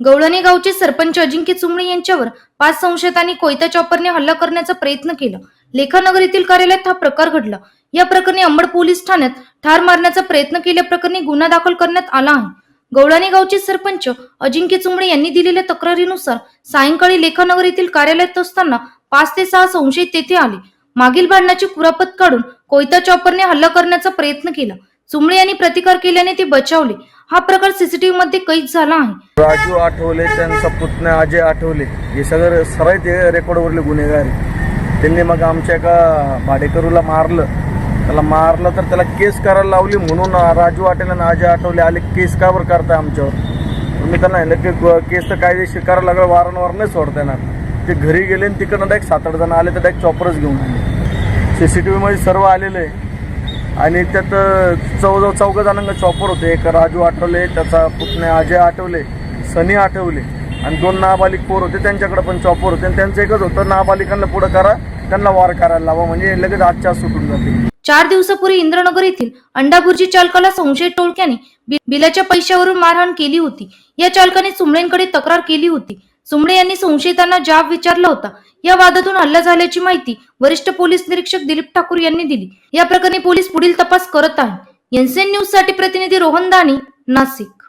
गवळणे गावचे सरपंच अजिंक्य चुमणे यांच्यावर पाच संशयितांनी कोयता चॉपरने हल्ला करण्याचा प्रयत्न केला. लेखानगर येथील कार्यालयात हा प्रकार घडला. या प्रकरणी अंबड पोलीस ठाण्यात ठार मारण्याचा प्रयत्न केल्याप्रकरणी गुन्हा दाखल करण्यात आला आहे. गवळाने गावचे सरपंच अजिंक्य चुमळे यांनी दिलेल्या तक्रारीनुसार सायंकाळी लेखानगर येथील कार्यालयात असताना पाच ते सहा संशयित तेथे आले. मागील भांडणाची कुरापत काढून कोयता चॉपरने हल्ला करण्याचा प्रयत्न केला. चुमळे यांनी प्रतिकार केल्याने ते बचावले. हा प्रकार सीसीटीव्ही मध्ये कैद झाला आहे. राजू आठवले त्यांचा पुतण्या अजय आठवले हे सगळं सरळ ते रेकॉर्डवरले गुन्हेगार त्यांनी मग आमच्या एका भाडेकरूला मारलं. त्याला मारलं तर त्याला केस करायला लावली म्हणून राजू आठवले आणि अजय आठवले आले केस का बरं करताय आमच्यावर? तर मी त्यांना म्हणलं की केस तर कायदेशीर करायला लागलं वारंवार नाही सोडता येणार. ते घरी गेले आणि तिकडनं डायरेक्ट सात आठ जण आले तर डायरेक्ट चॉपरच घेऊन आले. सी सी टी व्हीमध्ये सर्व आलेलं. आहे आणि त्यात चौदा चौघ जणांना चॉपर होते. एक राजू आठवले त्याचा पुतणे अजय आठवले सनी आठवले आणि दोन नाबालिक पोर होते त्यांच्याकडे पण चॉपर होते. आणि त्यांचं एकच होतं नाबालिकांना पुढं करा त्यांना वार करायला लावा म्हणजे लगेच आजच्या सुटून जाते. चार दिवसापूर्वी इंद्रनगर येथील अंडाबुर्जी चालकाला संशय टोळक्याने बिलाच्या पैशावरून मारहाण केली होती. या चालकाने सुमळेंकडे तक्रार केली होती. सुमळे यांनी संशयितांना जाब विचारला होता. या वादातून हल्ला झाल्याची माहिती वरिष्ठ पोलीस निरीक्षक दिलीप ठाकूर यांनी दिली. या प्रकरणी पोलीस पुढील तपास करत आहे एनसीएन न्यूजसाठी प्रतिनिधी रोहन दानी नाशिक.